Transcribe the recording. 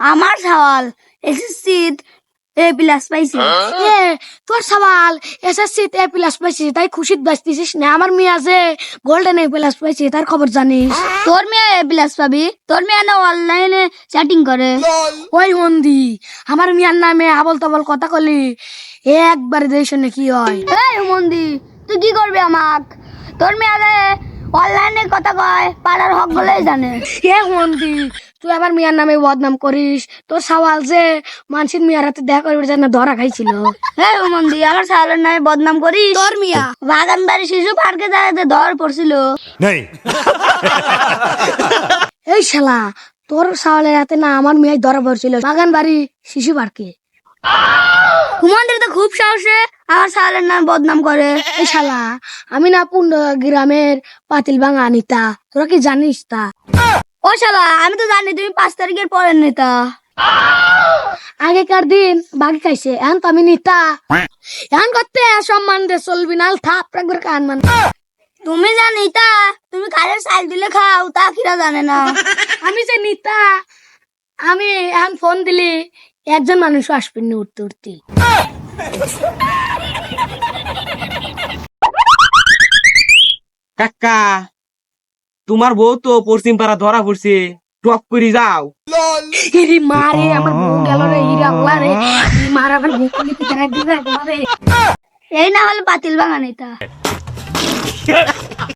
আমার সওয়াল এসএসসি এ প্লাস পাইছি। এ তোর সওয়াল এসএসসি তে প্লাস পাইছি তাই খুশিত বাঁচতেছিস না। আমার মেয়ে আছে গোল্ডেন এ প্লাস পাইছি তার খবর জানিস। তোর মেয়ে এ প্লাস পাবি? তোর মেয়ে না অনলাইনে চ্যাটিং করে। ওই মন্দি আমার মিয়ার নামে আবল তাবল কথা কলি একবার দেশ কি হয়? এই মন্দি তুই কি করবি আমাক? তোর মেয়ে কথা কয়? পাড়ার হক বলেই জানে। এ মন্দি তুই আমার মিয়ার নামে বদনাম করিস? তোর সওয়াল যে মানসির মিয়ার হাতে দেখা করবে যেন ধরা খাইছিল। এই মন্দি আমার সালের নামে বদনাম করিস? তোর মিয়া। বাগান বাড়ি শিশু পার্কে যাইতে ধর পড়ছিল। এই শালা তোর সওয়ালের হাতে না আমার মেয়ে ধরা পড়ছিল। বাগান বাড়ি শিশু পার্কে। হুমন্দির তো খুব সাহসে নামে বদনাম করে। শালা, আমি না গ্রামের পাতিল ভাঙা নিতা, তোরা কি জানিস তা? ও শালা, আমি তো জানি তুমি পাঁচ তারিখের পরের নেতা। আগেকার দিন বাকি খাইছে, এখন তো আমি নিতা। এখন করতে সম্মান দে, চলবি না থাপ কান মান তুমি জানি তা তুমি কারের সাইল দিলে খাও, তা কিরা জানে না। আমি যে নিতা আমি এখন ফোন দিলি একজন মানুষ আসবেন না উঠতে উঠতে কাকা তোমার বউ তো পশ্চিম পাড়া ধরা পড়ছে। টপ করে যাও। ইরি মারে আমার বউ গেল রে ইরি আল্লাহ রে। ই মারা আমার বউ কলি পিছনে দিবে মারে এই না হলে পাতিল ভাঙা নেতা